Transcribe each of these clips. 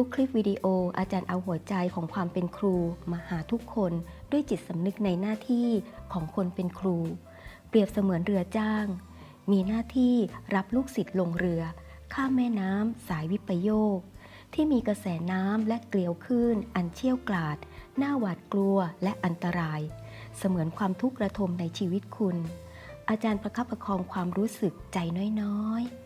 ทุกคลิปวิดีโออาจารย์เอาหัวใจของความเป็นครู มาหาทุกคนด้วยจิตสำนึกในหน้าที่ของคนเป็นครู เปรียบเสมือนเรือจ้าง มีหน้าที่รับลูกศิษย์ลงเรือ ข้ามแม่น้ำสายวิปโยค ที่มีกระแสน้ำและเกลียวคลื่นอันเชี่ยวกราดหน้าหวาดกลัวและอันตราย เสมือนความทุกข์ระทมในชีวิตคุณ อาจารย์ประคับประคองความรู้สึกใจน้อยๆ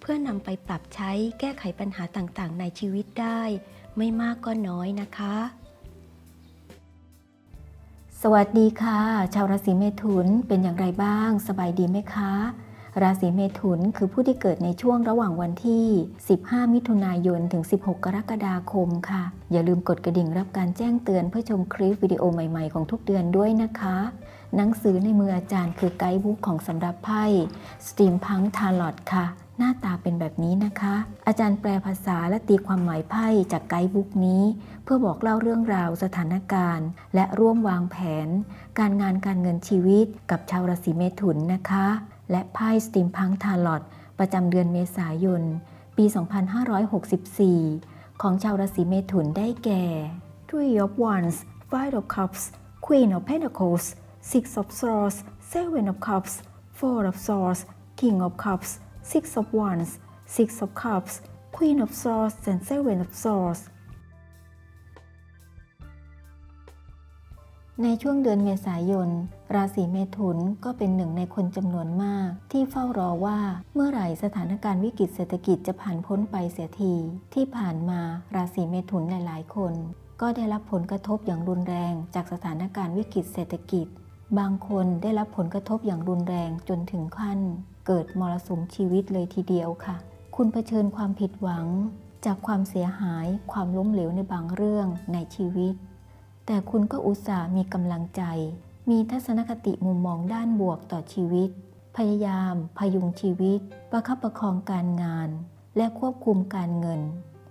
เพื่อนำไปปรับใช้แก้ไขปัญหาต่างๆ ในชีวิตได้ ไม่มากก็น้อยนะคะ สวัสดีค่ะ ชาวราศีเมถุนเป็นอย่างไรบ้าง สบายดีไหมคะ ราศีเมถุนคือผู้ที่เกิดในช่วงระหว่างวันที่ 15 มิถุนายนถึง 16 กรกฎาคมค่ะ อย่าลืมกดกระดิ่งรับการแจ้งเตือนเพื่อชมคลิปวิดีโอใหม่ๆของทุกเดือนด้วยนะคะหนังสือในมืออาจารย์คือไกด์บุ๊กของสำรับไพ่ Steampunk Tarot ค่ะ หน้าตาเป็นแบบนี้นะคะ อาจารย์แปลภาษาและตีความหมายไพ่จากไกด์บุ๊กนี้ เพื่อบอกเล่าเรื่องราวสถานการณ์ และร่วมวางแผน การงานการเงินชีวิตกับชาวราศีเมถุนนะคะ และไพ่ Steampunk Tarot ประจำเดือนเมษายน ปี 2564 ของชาวราศีเมถุนได้แก่ Three of Wands Five of Cups Queen of Pentacles Six of Swords Seven of Cups Four of Swords King of Cups Six of Wands Six of Cups Queen of Swords and Seven of Swords ในช่วงเดือนเมษายน ราศีเมถุนก็เป็นหนึ่งในคนจำนวนมาก ที่เฝ้ารอว่าเมื่อไหร่สถานการณ์วิกฤตเศรษฐกิจจะผ่านพ้นไปเสียที ที่ผ่านมาราศีเมถุนหลายๆ คน ก็ได้รับผลกระทบอย่างรุนแรง จากสถานการณ์วิกฤตเศรษฐกิจ บางคนได้รับผลกระทบอย่างรุนแรงจนถึงขั้น เกิดมรสุมชีวิตเลยทีเดียวค่ะ คุณเผชิญความผิดหวัง จากความเสียหาย ความล้มเหลวในบางเรื่องในชีวิต แต่คุณก็อุตส่าห์มีกำลังใจ มีทัศนคติมุมมองด้านบวกต่อชีวิต พยายาม พยุงชีวิต ประคับประคองการงาน และควบคุมการเงิน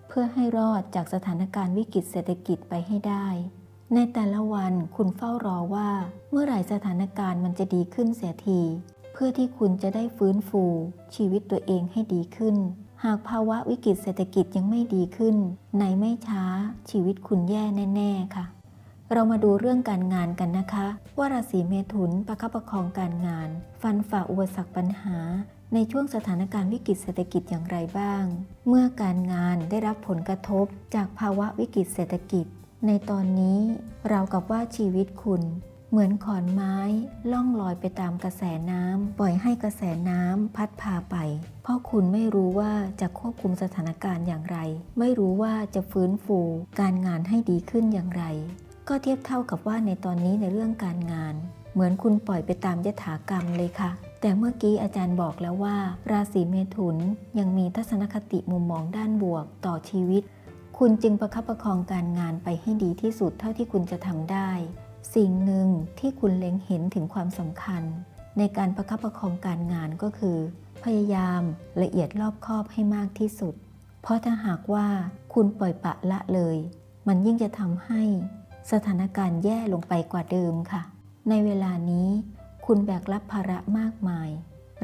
เพื่อให้รอดจากสถานการณ์วิกฤตเศรษฐกิจไปให้ได้ในแต่ละวันคุณเฝ้ารอว่า เมื่อไหร่สถานการณ์มันจะดีขึ้นเสียที เพื่อที่คุณจะได้ฟื้นฟูชีวิตตัวเองให้ดีขึ้น หากภาวะวิกฤตเศรษฐกิจยังไม่ดีขึ้น ในไม่ช้าชีวิตคุณแย่แน่ ๆ ค่ะ เรามาดูเรื่องการงานกันนะคะ ว่าราศีเมถุนประคับประคองการงาน ฟันฝ่าอุปสรรคปัญหา ในช่วงสถานการณ์วิกฤตเศรษฐกิจอย่างไรบ้าง เมื่อการงานได้รับผลกระทบจากภาวะวิกฤตเศรษฐกิจ ในตอนนี้เรากับว่าชีวิตคุณ เหมือนขอนไม้ล่องลอยไปตามกระแสน้ำปล่อยให้กระแสน้ำพัดพาไป เพราะคุณไม่รู้ว่าจะควบคุมสถานการณ์อย่างไร ไม่รู้ว่าจะฟื้นฟูการงานให้ดีขึ้นอย่างไร ก็เทียบเท่ากับว่าในตอนนี้ในเรื่องการงาน เหมือนคุณปล่อยไปตามยถากรรมเลยค่ะแต่เมื่อกี้อาจารย์บอกแล้วว่า ราศีเมถุนยังมีทัศนคติมุมมองด้านบวกต่อชีวิต คุณจึงประคับประคองการงานไปให้ดีที่สุดเท่าที่คุณจะทำได้ สิ่งหนึ่งที่คุณเล็งเห็นถึงความสำคัญ ในการประคับประคองการงานก็คือ พยายามละเอียดรอบคอบให้มากที่สุด เพราะถ้าหากว่าคุณปล่อยปะละเลย มันยิ่งจะทำให้สถานการณ์แย่ลงไปกว่าเดิมค่ะ ในเวลานี้คุณแบกรับภาระมากมาย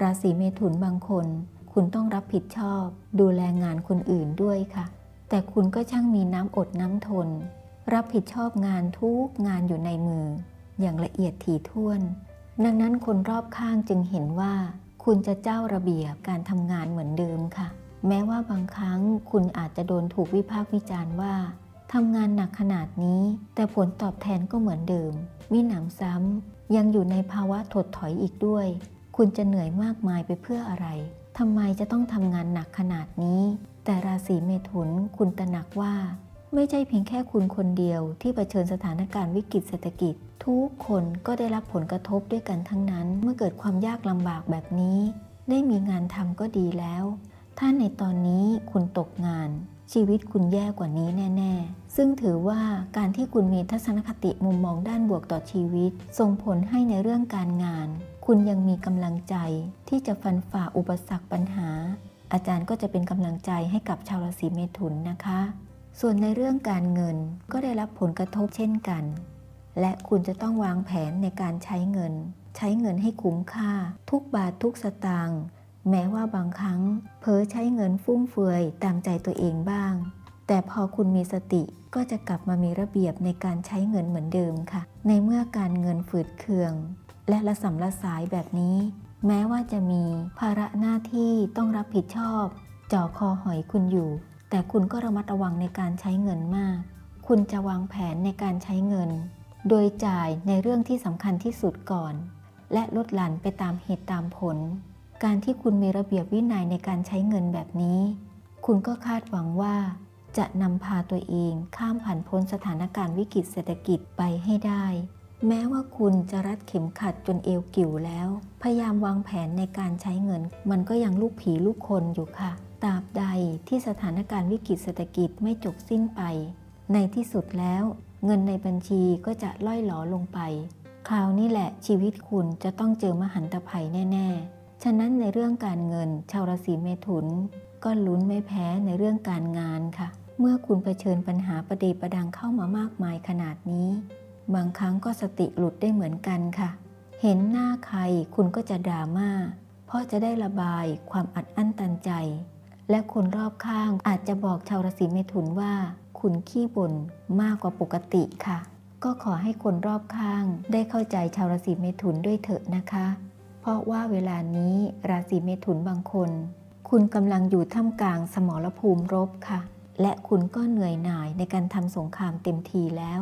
ราศีเมถุนบางคน คุณต้องรับผิดชอบ ดูแลงานคนอื่นด้วยค่ะ แต่คุณก็ช่างมีน้ำอดน้ำทน รับผิดชอบงานทุกงานอยู่ในมือ อย่างละเอียดถี่ถ้วน ดังนั้นคนรอบข้างจึงเห็นว่า คุณจะเจ้าระเบียบการทำงานเหมือนเดิมค่ะ แม้ว่าบางครั้งคุณอาจจะโดนถูกวิพากษ์วิจารณ์ว่าทำงานหนักขนาดนี้ แต่ผลตอบแทนก็เหมือนเดิมมิหนำซ้ำยังอยู่ในภาวะถดถอยอีกด้วย คุณจะเหนื่อยมากมายไปเพื่ออะไรทำไมจะต้องทำงานหนักขนาดนี้ แต่ราศีเมถุนคุณตระหนักว่า ไม่ใช่เพียงแค่คุณคนเดียวที่เผชิญสถานการณ์วิกฤตเศรษฐกิจ ทุกคนก็ได้รับผลกระทบด้วยกันทั้งนั้น เมื่อเกิดความยากลำบากแบบนี้ ได้มีงานทำก็ดีแล้ว ถ้าในตอนนี้คุณตกงาน ชีวิตคุณแย่กว่านี้แน่ ๆ ซึ่งถือว่าการที่คุณมีทัศนคติมุมมองด้านบวกต่อชีวิต ส่งผลให้ในเรื่องการงาน คุณยังมีกำลังใจที่จะฟันฝ่าอุปสรรคปัญหา อาจารย์ก็จะเป็นกำลังใจให้กับชาวราศีเมถุนนะคะ ส่วนในเรื่องการเงินก็ได้รับผลกระทบเช่นกัน และคุณจะต้องวางแผนในการใช้เงิน ใช้เงินให้คุ้มค่า ทุกบาททุกสตางค์แม้ว่าบางครั้งเผลอใช้เงินฟุ่มเฟือยตามใจตัวเองบ้าง แต่พอคุณมีสติก็จะกลับมามีระเบียบในการใช้เงินเหมือนเดิมค่ะ ในเมื่อการเงินฝืดเคือง และละสำละสายแบบนี้ แม้ว่าจะมีภาระหน้าที่ต้องรับผิดชอบจ่อคอหอยคุณอยู่ แต่คุณก็ระมัดระวังในการใช้เงินมาก คุณจะวางแผนในการใช้เงิน โดยจ่ายในเรื่องที่สำคัญที่สุดก่อน และลดหลั่นไปตามเหตุตามผล การที่คุณมีระเบียบวินัยในการใช้เงินแบบนี้ คุณก็คาดหวังว่า จะนำพาตัวเองข้ามผ่านพ้นสถานการณ์วิกฤตเศรษฐกิจไปให้ได้ แม้ว่าคุณจะรัดเข็มขัดจนเอวกิ่วแล้ว พยายามวางแผนในการใช้เงิน มันก็ยังลูกผีลูกคนอยู่ค่ะ ตราบใดที่สถานการณ์วิกฤตเศรษฐกิจไม่จบสิ้นไป ในที่สุดแล้ว เงินในบัญชีก็จะล่อยหลอลงไป คราวนี้แหละชีวิตคุณจะต้องเจอมหันตภัยแน่ ๆ ฉะนั้นในเรื่องการเงินชาวราศีเมถุน ก็ลุ้นไม่แพ้ในเรื่องการงานค่ะ เมื่อคุณเผชิญปัญหาประเดประดังเข้ามามากมายขนาดนี้ บางครั้งก็สติหลุดได้เหมือนกันค่ะ เห็นหน้าใครคุณก็จะดราม่าเพราะจะได้ระบายความอัดอั้นตันใจ และคนรอบข้างอาจจะบอกชาวราศีเมถุนว่า คุณขี้บ่นมากกว่าปกติค่ะ ก็ขอให้คนรอบข้างได้เข้าใจชาวราศีเมถุนด้วยเถอะนะคะ เพราะว่าเวลานี้ราศีเมถุนบางคน คุณกำลังอยู่ท่ามกลางสมรภูมิรบค่ะ และคุณก็เหนื่อยหน่ายในการทำสงครามเต็มทีแล้ว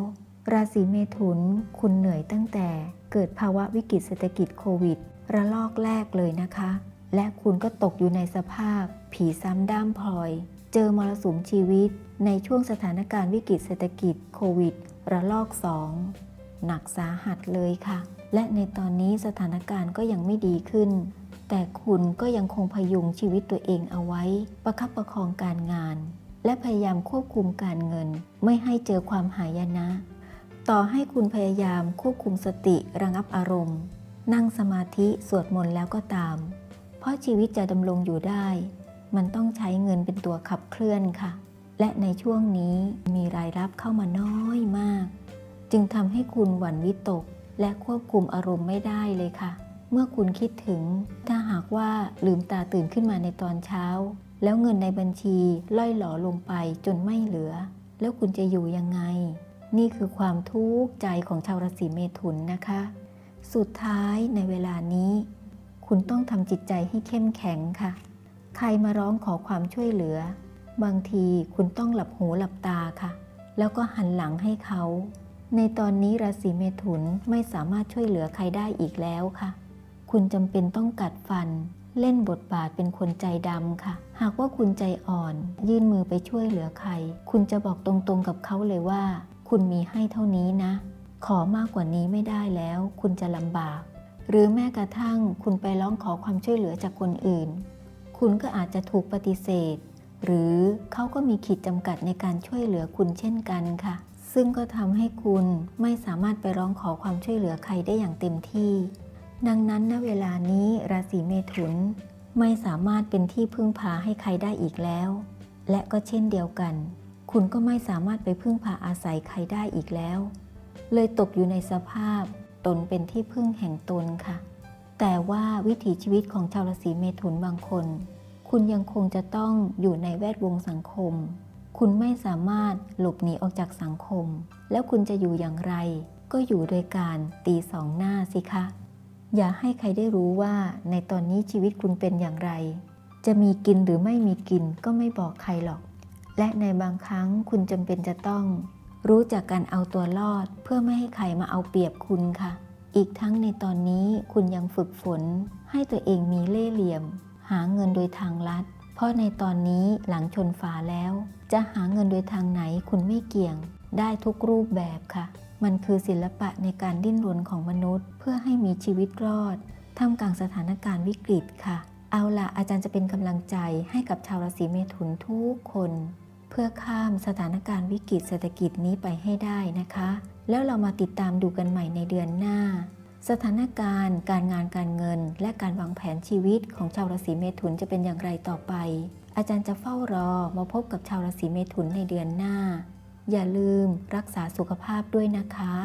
ราศีเมถุน คุณเหนื่อยตั้งแต่เกิดภาวะวิกฤตเศรษฐกิจโควิด ระลอกแรกเลยนะคะ และคุณก็ตกอยู่ในสภาพ ผีซ้ำด้ามพลอย เจอมรสุมชีวิต ในช่วงสถานการณ์วิกฤตเศรษฐกิจโควิด ระลอกสองหนักสาหัสเลยค่ะ และในตอนนี้สถานการณ์ก็ยังไม่ดีขึ้น แต่คุณก็ยังคงพยุงชีวิตตัวเองเอาไว้ ประคับประคองการงาน และพยายามควบคุมการเงิน ไม่ให้เจอความหายนะ ต่อให้คุณพยายามควบคุมสติระงับอารมณ์ นั่งสมาธิสวดมนต์แล้วก็ตาม เพราะชีวิตจะดำรงอยู่ได้ มันต้องใช้เงินเป็นตัวขับเคลื่อนค่ะ และในช่วงนี้มีรายรับเข้ามาน้อยมาก จึงทำให้คุณหวั่นวิตก และควบคุมอารมณ์ไม่ได้เลยค่ะ เมื่อคุณคิดถึง ถ้าหากว่าลืมตาตื่นขึ้นมาในตอนเช้า แล้วเงินในบัญชีล่อยหลอลงไปจนไม่เหลือ แล้วคุณจะอยู่ยังไง นี่คือความทุกข์ใจของชาวราศีเมถุนนะคะ สุดท้ายในเวลานี้ คุณต้องทำจิตใจให้เข้มแข็งค่ะ ใครมาร้องขอความช่วยเหลือ บางทีคุณต้องหลับหูหลับตาค่ะ แล้วก็หันหลังให้เขา ในตอนนี้ราศีเมถุนไม่สามารถช่วยเหลือใครได้อีกแล้วค่ะ คุณจำเป็นต้องกัดฟัน เล่นบทบาทเป็นคนใจดำค่ะ หากว่าคุณใจอ่อน ยื่นมือไปช่วยเหลือใคร คุณจะบอกตรงๆกับเขาเลยว่า คุณมีให้เท่านี้นะ ขอมากกว่านี้ไม่ได้แล้ว คุณจะลำบาก หรือแม้กระทั่งคุณไปร้องขอความช่วยเหลือจากคนอื่น คุณก็อาจจะถูกปฏิเสธ หรือเขาก็มีขีดจำกัดในการช่วยเหลือคุณเช่นกันค่ะ ซึ่งก็ทำให้คุณไม่สามารถไปร้องขอความช่วยเหลือใครได้อย่างเต็มที่ ดังนั้นณเวลานี้ราศีเมถุน ไม่สามารถเป็นที่พึ่งพาให้ใครได้อีกแล้ว และก็เช่นเดียวกัน คุณก็ไม่สามารถไปพึ่งพาอาศัยใครได้อีกแล้ว เลยตกอยู่ในสภาพ ตนเป็นที่พึ่งแห่งตนค่ะ แต่ว่าวิถีชีวิตของชาวราศีเมถุนบางคน คุณยังคงจะต้องอยู่ในแวดวงสังคม คุณไม่สามารถหลบหนีออกจากสังคม แล้วคุณจะอยู่อย่างไร ก็อยู่โดยการตีสองหน้าสิคะ อย่าให้ใครได้รู้ว่าในตอนนี้ชีวิตคุณเป็นอย่างไร จะมีกินหรือไม่มีกินก็ไม่บอกใครหรอก และในบางครั้งคุณจำเป็นจะต้อง รู้จักการเอาตัวรอดเพื่อไม่ให้ใครมาเอาเปรียบคุณค่ะ อีกทั้งในตอนนี้คุณยังฝึกฝน ให้ตัวเองมีเล่ห์เหลี่ยม หาเงินโดยทางลัด เพราะในตอนนี้หลังชนฝาแล้ว จะหาเงินโดยทางไหนคุณไม่เกี่ยง ได้ทุกรูปแบบค่ะ มันคือศิลปะในการดิ้นรนของมนุษย์ เพื่อให้มีชีวิตรอดท่ามกลางสถานการณ์วิกฤตค่ะ เอาละอาจารย์จะเป็นกำลังใจให้กับชาวราศีเมถุนทุกคน เพื่อข้ามสถานการณ์วิกฤตเศรษฐกิจนี้ไปให้ได้นะคะ แล้วเรามาติดตามดูกันใหม่ในเดือนหน้า สถานการณ์ การงานการเงิน และการวางแผนชีวิตของชาวราศีเมถุนจะเป็นอย่างไรต่อไป อาจารย์จะเฝ้ารอมาพบกับชาวราศีเมถุนในเดือนหน้า อย่าลืมรักษาสุขภาพด้วยนะคะ